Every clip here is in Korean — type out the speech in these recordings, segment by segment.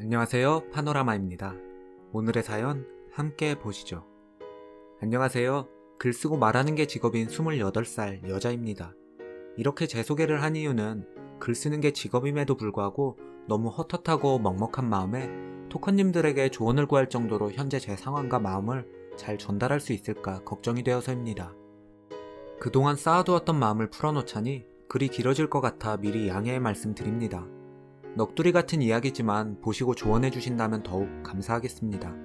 안녕하세요. 파노라마입니다. 오늘의 사연 함께 보시죠. 안녕하세요. 글 쓰고 말하는 게 직업인 28살 여자입니다. 이렇게 제 소개를 한 이유는 글 쓰는 게 직업임에도 불구하고 너무 헛헛하고 먹먹한 마음에 토커님들에게 조언을 구할 정도로 현재 제 상황과 마음을 잘 전달할 수 있을까 걱정이 되어서입니다. 그동안 쌓아두었던 마음을 풀어놓자니 글이 길어질 것 같아 미리 양해의 말씀 드립니다. 넋두리 같은 이야기지만 보시고 조언해 주신다면 더욱 감사하겠습니다.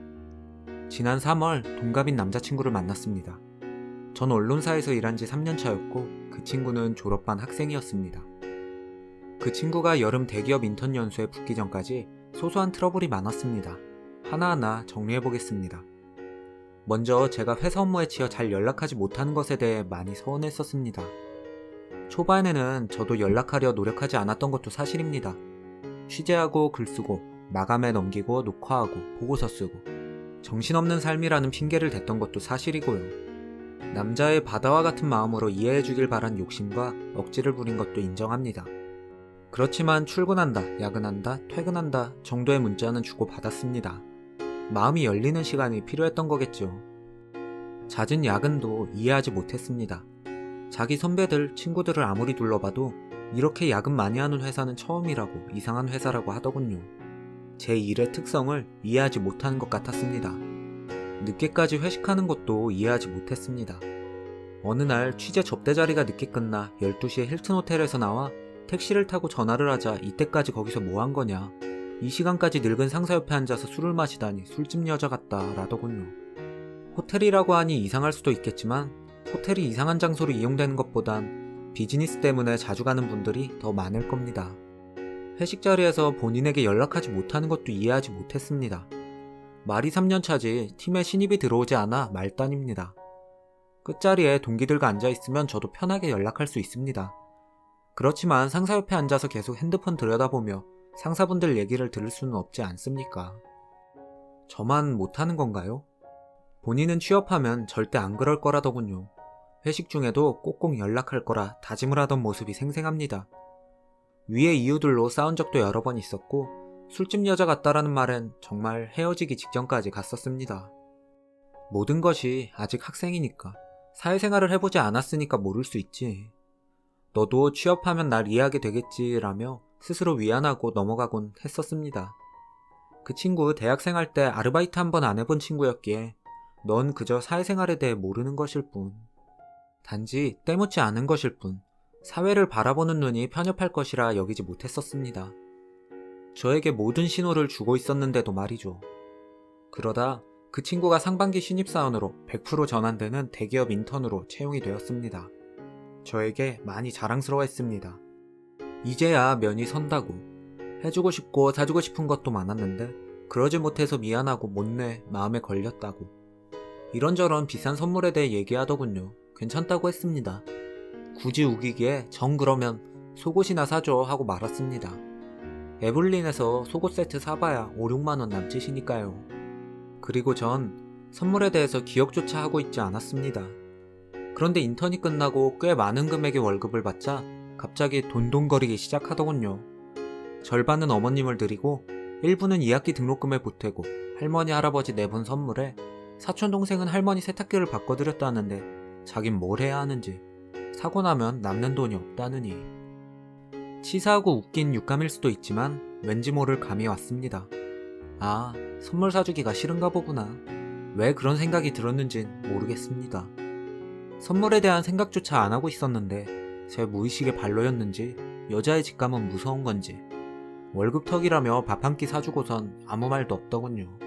지난 3월 동갑인 남자친구를 만났습니다. 전 언론사에서 일한 지 3년 차였고 그 친구는 졸업반 학생이었습니다. 그 친구가 여름 대기업 인턴 연수에 붙기 전까지 소소한 트러블이 많았습니다. 하나하나 정리해 보겠습니다. 먼저 제가 회사 업무에 치여 잘 연락하지 못하는 것에 대해 많이 서운했었습니다. 초반에는 저도 연락하려 노력하지 않았던 것도 사실입니다. 취재하고 글 쓰고 마감해 넘기고 녹화하고 보고서 쓰고 정신없는 삶이라는 핑계를 댔던 것도 사실이고요. 남자의 바다와 같은 마음으로 이해해 주길 바란 욕심과 억지를 부린 것도 인정합니다. 그렇지만 출근한다, 야근한다, 퇴근한다 정도의 문자는 주고 받았습니다. 마음이 열리는 시간이 필요했던 거겠죠. 잦은 야근도 이해하지 못했습니다. 자기 선배들, 친구들을 아무리 둘러봐도 이렇게 야근 많이 하는 회사는 처음이라고 이상한 회사라고 하더군요. 제 일의 특성을 이해하지 못하는 것 같았습니다. 늦게까지 회식하는 것도 이해하지 못했습니다. 어느 날 취재 접대 자리가 늦게 끝나 12시에 힐튼 호텔에서 나와 택시를 타고 전화를 하자 이때까지 거기서 뭐 한 거냐. 이 시간까지 늙은 상사 옆에 앉아서 술을 마시다니 술집 여자 같다 라더군요. 호텔이라고 하니 이상할 수도 있겠지만 호텔이 이상한 장소로 이용되는 것보단 비즈니스 때문에 자주 가는 분들이 더 많을 겁니다. 회식 자리에서 본인에게 연락하지 못하는 것도 이해하지 못했습니다. 말이 3년 차지 팀에 신입이 들어오지 않아 말단입니다. 끝자리에 동기들과 앉아있으면 저도 편하게 연락할 수 있습니다. 그렇지만 상사 옆에 앉아서 계속 핸드폰 들여다보며 상사분들 얘기를 들을 수는 없지 않습니까? 저만 못하는 건가요? 본인은 취업하면 절대 안 그럴 거라더군요. 회식 중에도 꼭꼭 연락할 거라 다짐을 하던 모습이 생생합니다. 위의 이유들로 싸운 적도 여러 번 있었고 술집 여자 같다라는 말엔 정말 헤어지기 직전까지 갔었습니다. 모든 것이 아직 학생이니까 사회생활을 해보지 않았으니까 모를 수 있지. 너도 취업하면 날 이해하게 되겠지라며 스스로 위안하고 넘어가곤 했었습니다. 그 친구 대학생 할때 아르바이트 한 번 안 해본 친구였기에 넌 그저 사회생활에 대해 모르는 것일 뿐. 단지 때묻지 않은 것일 뿐 사회를 바라보는 눈이 편협할 것이라 여기지 못했었습니다. 저에게 모든 신호를 주고 있었는데도 말이죠. 그러다 그 친구가 상반기 신입사원으로 100% 전환되는 대기업 인턴으로 채용이 되었습니다. 저에게 많이 자랑스러워했습니다. 이제야 면이 선다고 해주고 싶고 사주고 싶은 것도 많았는데 그러지 못해서 미안하고 못내 마음에 걸렸다고 이런저런 비싼 선물에 대해 얘기하더군요. 괜찮다고 했습니다. 굳이 우기기에 정 그러면 속옷이나 사줘 하고 말았습니다. 에블린에서 속옷 세트 사봐야 5, 6만원 남짓이니까요. 그리고 전 선물에 대해서 기억조차 하고 있지 않았습니다. 그런데 인턴이 끝나고 꽤 많은 금액의 월급을 받자 갑자기 돈돈거리기 시작하더군요. 절반은 어머님을 드리고 일부는 2학기 등록금에 보태고 할머니 할아버지 내본 선물에 사촌 동생은 할머니 세탁기를 바꿔드렸다는데 자긴 뭘 해야 하는지 사고 나면 남는 돈이 없다느니 치사하고 웃긴 육감일 수도 있지만 왠지 모를 감이 왔습니다. 아 선물 사주기가 싫은가 보구나. 왜 그런 생각이 들었는진 모르겠습니다. 선물에 대한 생각조차 안 하고 있었는데 제 무의식의 발로였는지 여자의 직감은 무서운 건지 월급 턱이라며 밥 한 끼 사주고선 아무 말도 없더군요.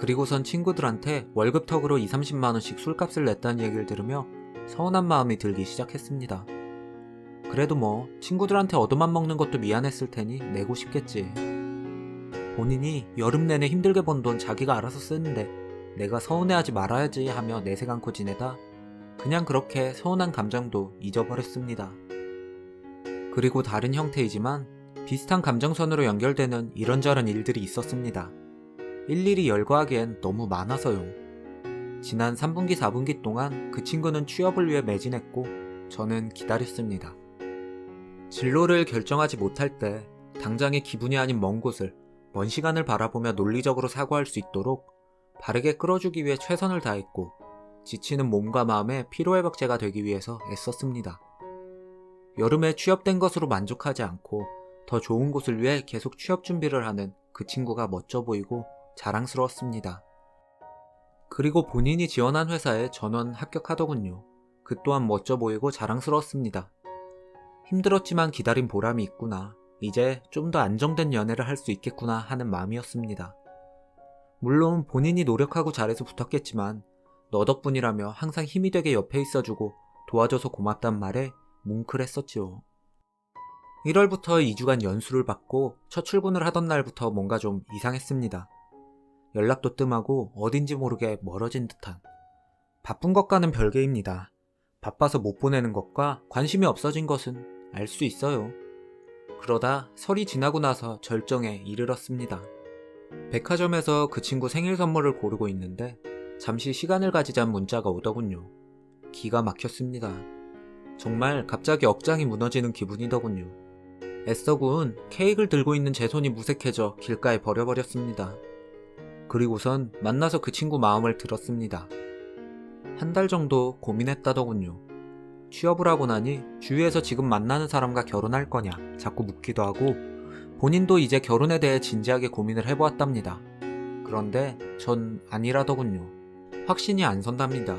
그리고선 친구들한테 월급 턱으로 2, 30만원씩 술값을 냈다는 얘기를 들으며 서운한 마음이 들기 시작했습니다. 그래도 뭐 친구들한테 얻어만 먹는 것도 미안했을 테니 내고 싶겠지. 본인이 여름 내내 힘들게 번 돈 자기가 알아서 쓰는데 내가 서운해하지 말아야지 하며 내색 않고 지내다 그냥 그렇게 서운한 감정도 잊어버렸습니다. 그리고 다른 형태이지만 비슷한 감정선으로 연결되는 이런저런 일들이 있었습니다. 일일이 열거하기엔 너무 많아서요. 지난 3분기, 4분기 동안 그 친구는 취업을 위해 매진했고 저는 기다렸습니다. 진로를 결정하지 못할 때 당장의 기분이 아닌 먼 곳을 먼 시간을 바라보며 논리적으로 사고할 수 있도록 바르게 끌어주기 위해 최선을 다했고 지치는 몸과 마음의 피로회복제가 되기 위해서 애썼습니다. 여름에 취업된 것으로 만족하지 않고 더 좋은 곳을 위해 계속 취업 준비를 하는 그 친구가 멋져 보이고 자랑스러웠습니다. 그리고 본인이 지원한 회사에 전원 합격하더군요. 그 또한 멋져 보이고 자랑스러웠습니다. 힘들었지만 기다린 보람이 있구나. 이제 좀 더 안정된 연애를 할 수 있겠구나 하는 마음이었습니다. 물론 본인이 노력하고 잘해서 붙었겠지만 너 덕분이라며 항상 힘이 되게 옆에 있어주고 도와줘서 고맙단 말에 뭉클했었지요. 1월부터 2주간 연수를 받고 첫 출근을 하던 날부터 뭔가 좀 이상했습니다. 연락도 뜸하고 어딘지 모르게 멀어진 듯한. 바쁜 것과는 별개입니다. 바빠서 못 보내는 것과 관심이 없어진 것은 알 수 있어요. 그러다 설이 지나고 나서 절정에 이르렀습니다. 백화점에서 그 친구 생일 선물을 고르고 있는데 잠시 시간을 가지자는 문자가 오더군요. 기가 막혔습니다. 정말 갑자기 억장이 무너지는 기분이더군요. 애써군 케이크를 들고 있는 제 손이 무색해져 길가에 버려버렸습니다. 그리고선 만나서 그 친구 마음을 들었습니다. 한 달 정도 고민했다더군요. 취업을 하고 나니 주위에서 지금 만나는 사람과 결혼할 거냐 자꾸 묻기도 하고 본인도 이제 결혼에 대해 진지하게 고민을 해보았답니다. 그런데 전 아니라더군요. 확신이 안 선답니다.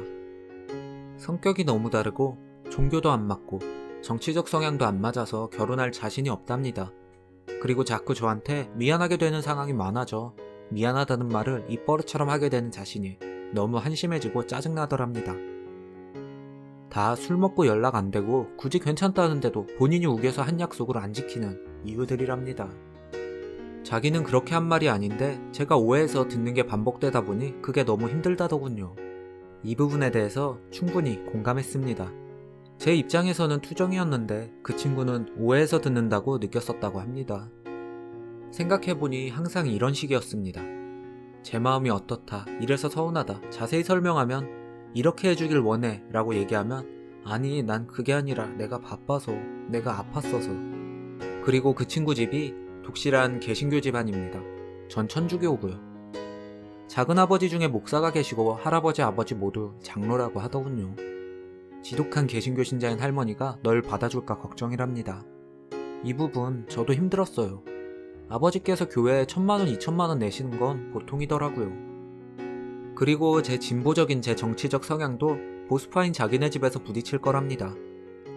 성격이 너무 다르고 종교도 안 맞고 정치적 성향도 안 맞아서 결혼할 자신이 없답니다. 그리고 자꾸 저한테 미안하게 되는 상황이 많아져 미안하다는 말을 입버릇처럼 하게 되는 자신이 너무 한심해지고 짜증나더랍니다. 다 술 먹고 연락 안 되고 굳이 괜찮다는데도 본인이 우겨서 한 약속을 안 지키는 이유들이랍니다. 자기는 그렇게 한 말이 아닌데 제가 오해해서 듣는 게 반복되다 보니 그게 너무 힘들다더군요. 이 부분에 대해서 충분히 공감했습니다. 제 입장에서는 투정이었는데 그 친구는 오해해서 듣는다고 느꼈었다고 합니다. 생각해보니 항상 이런 식이었습니다. 제 마음이 어떻다, 이래서 서운하다, 자세히 설명하면 이렇게 해주길 원해 라고 얘기하면 아니, 난 그게 아니라 내가 바빠서, 내가 아팠어서. 그리고 그 친구 집이 독실한 개신교 집안입니다. 전 천주교고요. 작은 아버지 중에 목사가 계시고 할아버지 아버지 모두 장로라고 하더군요. 지독한 개신교 신자인 할머니가 널 받아줄까 걱정이랍니다. 이 부분 저도 힘들었어요. 아버지께서 교회에 천만원, 이천만원 내시는 건 보통이더라고요. 그리고 제 진보적인 제 정치적 성향도 보수파인 자기네 집에서 부딪힐 거랍니다.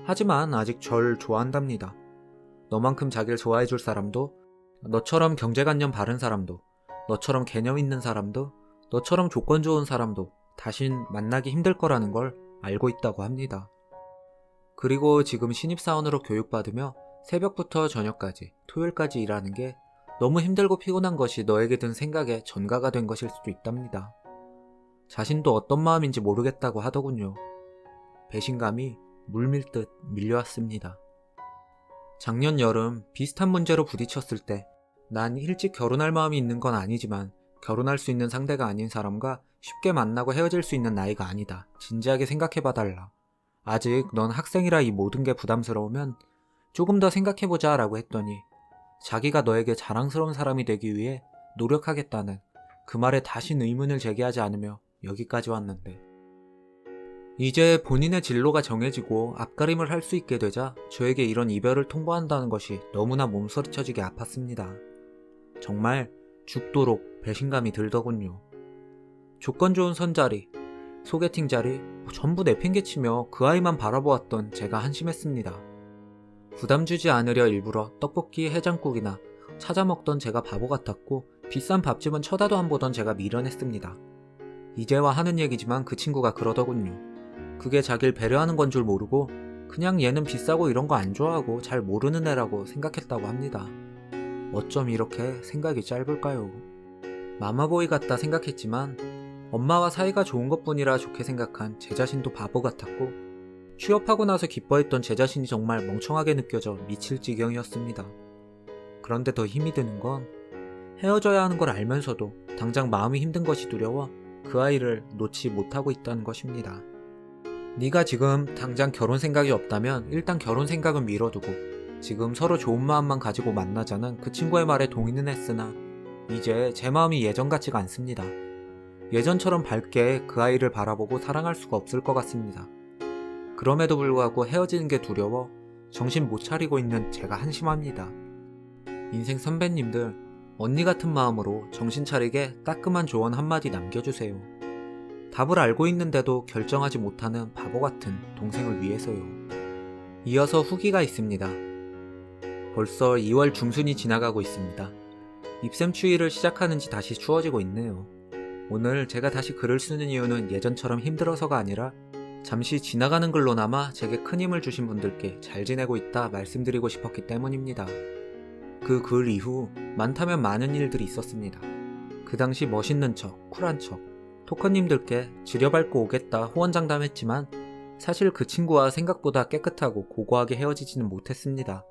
하지만 아직 절 좋아한답니다. 너만큼 자기를 좋아해줄 사람도, 너처럼 경제관념 바른 사람도, 너처럼 개념 있는 사람도, 너처럼 조건 좋은 사람도 다신 만나기 힘들 거라는 걸 알고 있다고 합니다. 그리고 지금 신입사원으로 교육받으며 새벽부터 저녁까지, 토요일까지 일하는 게 너무 힘들고 피곤한 것이 너에게 든 생각에 전가가 된 것일 수도 있답니다. 자신도 어떤 마음인지 모르겠다고 하더군요. 배신감이 물밀듯 밀려왔습니다. 작년 여름 비슷한 문제로 부딪혔을 때 난 일찍 결혼할 마음이 있는 건 아니지만 결혼할 수 있는 상대가 아닌 사람과 쉽게 만나고 헤어질 수 있는 나이가 아니다. 진지하게 생각해봐 달라. 아직 넌 학생이라 이 모든 게 부담스러우면 조금 더 생각해보자 라고 했더니 자기가 너에게 자랑스러운 사람이 되기 위해 노력하겠다는 그 말에 다신 의문을 제기하지 않으며 여기까지 왔는데. 이제 본인의 진로가 정해지고 앞가림을 할 수 있게 되자 저에게 이런 이별을 통보한다는 것이 너무나 몸서리쳐지게 아팠습니다. 정말 죽도록 배신감이 들더군요. 조건 좋은 선자리, 소개팅 자리, 전부 내팽개치며 그 아이만 바라보았던 제가 한심했습니다. 부담 주지 않으려 일부러 떡볶이 해장국이나 찾아 먹던 제가 바보 같았고 비싼 밥집은 쳐다도 안 보던 제가 미련했습니다. 이제와 하는 얘기지만 그 친구가 그러더군요. 그게 자길 배려하는 건 줄 모르고 그냥 얘는 비싸고 이런 거 안 좋아하고 잘 모르는 애라고 생각했다고 합니다. 어쩜 이렇게 생각이 짧을까요? 마마보이 같다 생각했지만 엄마와 사이가 좋은 것 뿐이라 좋게 생각한 제 자신도 바보 같았고 취업하고 나서 기뻐했던 제 자신이 정말 멍청하게 느껴져 미칠 지경이었습니다. 그런데 더 힘이 드는 건 헤어져야 하는 걸 알면서도 당장 마음이 힘든 것이 두려워 그 아이를 놓지 못하고 있다는 것입니다. 네가 지금 당장 결혼 생각이 없다면 일단 결혼 생각은 미뤄두고 지금 서로 좋은 마음만 가지고 만나자는 그 친구의 말에 동의는 했으나 이제 제 마음이 예전 같지가 않습니다. 예전처럼 밝게 그 아이를 바라보고 사랑할 수가 없을 것 같습니다. 그럼에도 불구하고 헤어지는 게 두려워 정신 못 차리고 있는 제가 한심합니다. 인생 선배님들, 언니 같은 마음으로 정신 차리게 따끔한 조언 한마디 남겨주세요. 답을 알고 있는데도 결정하지 못하는 바보 같은 동생을 위해서요. 이어서 후기가 있습니다. 벌써 2월 중순이 지나가고 있습니다. 입샘 추위를 시작하는 지 다시 추워지고 있네요. 오늘 제가 다시 글을 쓰는 이유는 예전처럼 힘들어서가 아니라 잠시 지나가는 글로나마 제게 큰 힘을 주신 분들께 잘 지내고 있다 말씀드리고 싶었기 때문입니다. 그 글 이후 많다면 많은 일들이 있었습니다. 그 당시 멋있는 척, 쿨한 척, 토커님들께 지려밟고 오겠다 호언장담했지만 사실 그 친구와 생각보다 깨끗하고 고고하게 헤어지지는 못했습니다.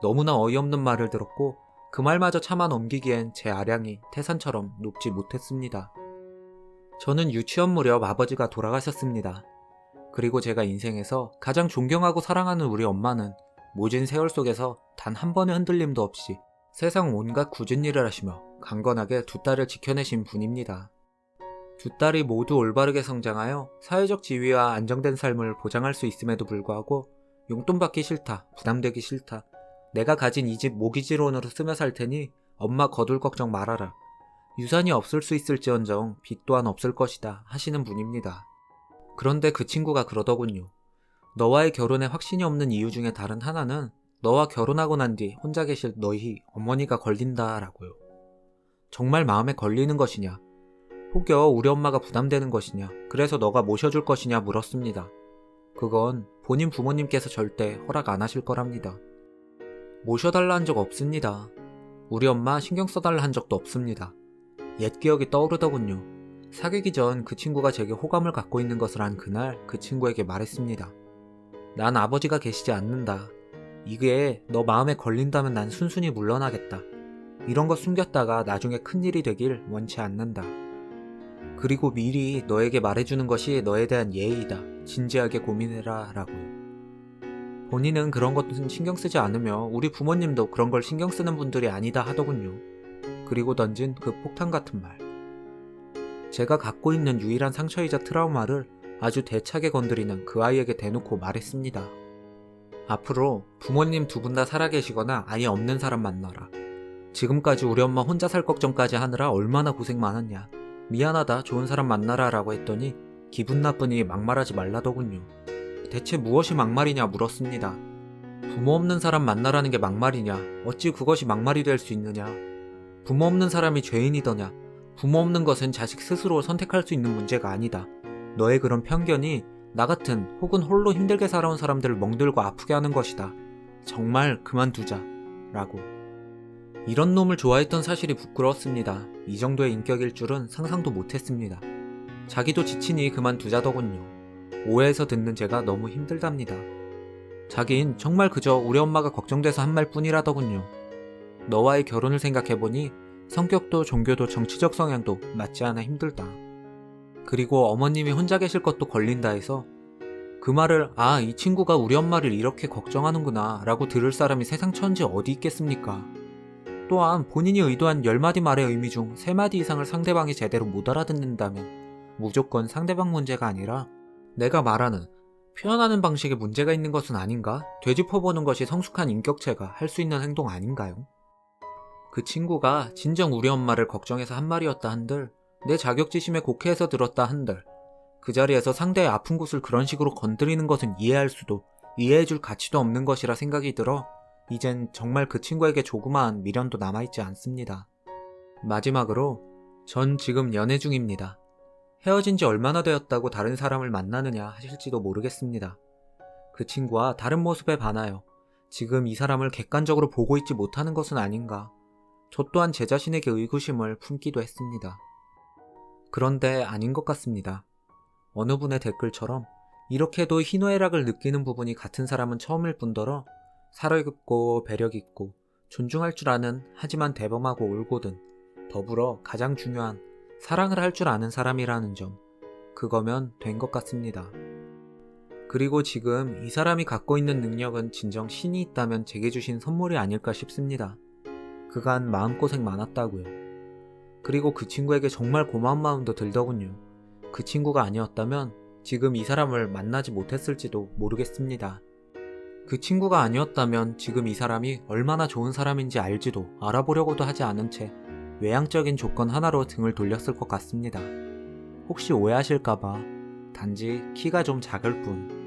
너무나 어이없는 말을 들었고 그 말마저 참아 넘기기엔 제 아량이 태산처럼 높지 못했습니다. 저는 유치원 무렵 아버지가 돌아가셨습니다. 그리고 제가 인생에서 가장 존경하고 사랑하는 우리 엄마는 모진 세월 속에서 단 한 번의 흔들림도 없이 세상 온갖 굳은 일을 하시며 강건하게 두 딸을 지켜내신 분입니다. 두 딸이 모두 올바르게 성장하여 사회적 지위와 안정된 삶을 보장할 수 있음에도 불구하고 용돈 받기 싫다, 부담되기 싫다, 내가 가진 이 집 모기지론으로 쓰며 살 테니 엄마 거둘 걱정 말아라. 유산이 없을 수 있을지언정 빚 또한 없을 것이다 하시는 분입니다. 그런데 그 친구가 그러더군요. 너와의 결혼에 확신이 없는 이유 중에 다른 하나는 너와 결혼하고 난 뒤 혼자 계실 너희 어머니가 걸린다라고요. 정말 마음에 걸리는 것이냐? 혹여 우리 엄마가 부담되는 것이냐? 그래서 너가 모셔줄 것이냐 물었습니다. 그건 본인 부모님께서 절대 허락 안 하실 거랍니다. 모셔달라 한 적 없습니다. 우리 엄마 신경 써달라 한 적도 없습니다. 옛 기억이 떠오르더군요. 사귀기 전 그 친구가 제게 호감을 갖고 있는 것을 안 그날 그 친구에게 말했습니다. 난 아버지가 계시지 않는다. 이게 너 마음에 걸린다면 난 순순히 물러나겠다. 이런 거 숨겼다가 나중에 큰일이 되길 원치 않는다. 그리고 미리 너에게 말해주는 것이 너에 대한 예의다. 진지하게 고민해라. 라고요. 본인은 그런 것은 신경 쓰지 않으며 우리 부모님도 그런 걸 신경 쓰는 분들이 아니다 하더군요. 그리고 던진 그 폭탄 같은 말. 제가 갖고 있는 유일한 상처이자 트라우마를 아주 대차게 건드리는 그 아이에게 대놓고 말했습니다. 앞으로 부모님 두 분 다 살아계시거나 아예 없는 사람 만나라. 지금까지 우리 엄마 혼자 살 걱정까지 하느라 얼마나 고생 많았냐. 미안하다 좋은 사람 만나라 라고 했더니 기분 나쁘니 막말하지 말라더군요. 대체 무엇이 막말이냐 물었습니다. 부모 없는 사람 만나라는 게 막말이냐? 어찌 그것이 막말이 될 수 있느냐? 부모 없는 사람이 죄인이더냐? 부모 없는 것은 자식 스스로 선택할 수 있는 문제가 아니다. 너의 그런 편견이 나 같은 혹은 홀로 힘들게 살아온 사람들을 멍들고 아프게 하는 것이다. 정말 그만두자. 라고. 이런 놈을 좋아했던 사실이 부끄러웠습니다. 이 정도의 인격일 줄은 상상도 못했습니다. 자기도 지치니 그만두자더군요. 오해해서 듣는 제가 너무 힘들답니다. 자긴 정말 그저 우리 엄마가 걱정돼서 한 말 뿐이라더군요. 너와의 결혼을 생각해보니 성격도 종교도 정치적 성향도 맞지 않아 힘들다. 그리고 어머님이 혼자 계실 것도 걸린다 해서 그 말을 아, 이 친구가 우리 엄마를 이렇게 걱정하는구나 라고 들을 사람이 세상 천지 어디 있겠습니까? 또한 본인이 의도한 10마디 말의 의미 중 3마디 이상을 상대방이 제대로 못 알아듣는다면 무조건 상대방 문제가 아니라 내가 말하는 표현하는 방식에 문제가 있는 것은 아닌가? 되짚어보는 것이 성숙한 인격체가 할 수 있는 행동 아닌가요? 그 친구가 진정 우리 엄마를 걱정해서 한 말이었다 한들 내 자격지심에 곡해해서 들었다 한들 그 자리에서 상대의 아픈 곳을 그런 식으로 건드리는 것은 이해할 수도 이해해줄 가치도 없는 것이라 생각이 들어 이젠 정말 그 친구에게 조그마한 미련도 남아있지 않습니다. 마지막으로 전 지금 연애 중입니다. 헤어진 지 얼마나 되었다고 다른 사람을 만나느냐 하실지도 모르겠습니다. 그 친구와 다른 모습에 반하여 지금 이 사람을 객관적으로 보고 있지 못하는 것은 아닌가. 저 또한 제 자신에게 의구심을 품기도 했습니다. 그런데 아닌 것 같습니다. 어느 분의 댓글처럼 이렇게도 희노애락을 느끼는 부분이 같은 사람은 처음일 뿐더러 살아있고 배려있고 존중할 줄 아는 하지만 대범하고 올고든 더불어 가장 중요한 사랑을 할 줄 아는 사람이라는 점, 그거면 된 것 같습니다. 그리고 지금 이 사람이 갖고 있는 능력은 진정 신이 있다면 제게 주신 선물이 아닐까 싶습니다. 그간 마음고생 많았다고요. 그리고 그 친구에게 정말 고마운 마음도 들더군요. 그 친구가 아니었다면 지금 이 사람을 만나지 못했을지도 모르겠습니다. 그 친구가 아니었다면 지금 이 사람이 얼마나 좋은 사람인지 알지도 알아보려고도 하지 않은 채 외향적인 조건 하나로 등을 돌렸을 것 같습니다. 혹시 오해하실까봐 단지 키가 좀 작을 뿐.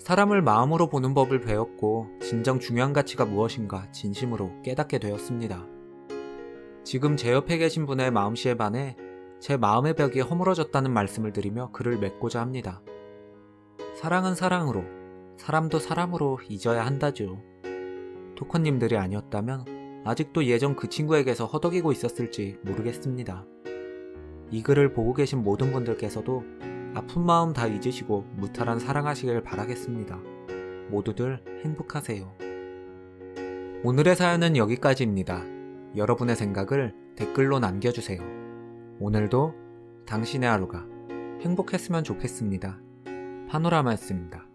사람을 마음으로 보는 법을 배웠고 진정 중요한 가치가 무엇인가 진심으로 깨닫게 되었습니다. 지금 제 옆에 계신 분의 마음씨에 반해 제 마음의 벽이 허물어졌다는 말씀을 드리며 글을 맺고자 합니다. 사랑은 사랑으로, 사람도 사람으로 잊어야 한다죠. 토커님들이 아니었다면 아직도 예전 그 친구에게서 허덕이고 있었을지 모르겠습니다. 이 글을 보고 계신 모든 분들께서도 아픈 마음 다 잊으시고 무탈한 사랑하시길 바라겠습니다. 모두들 행복하세요. 오늘의 사연은 여기까지입니다. 여러분의 생각을 댓글로 남겨주세요. 오늘도 당신의 하루가 행복했으면 좋겠습니다. 파노라마였습니다.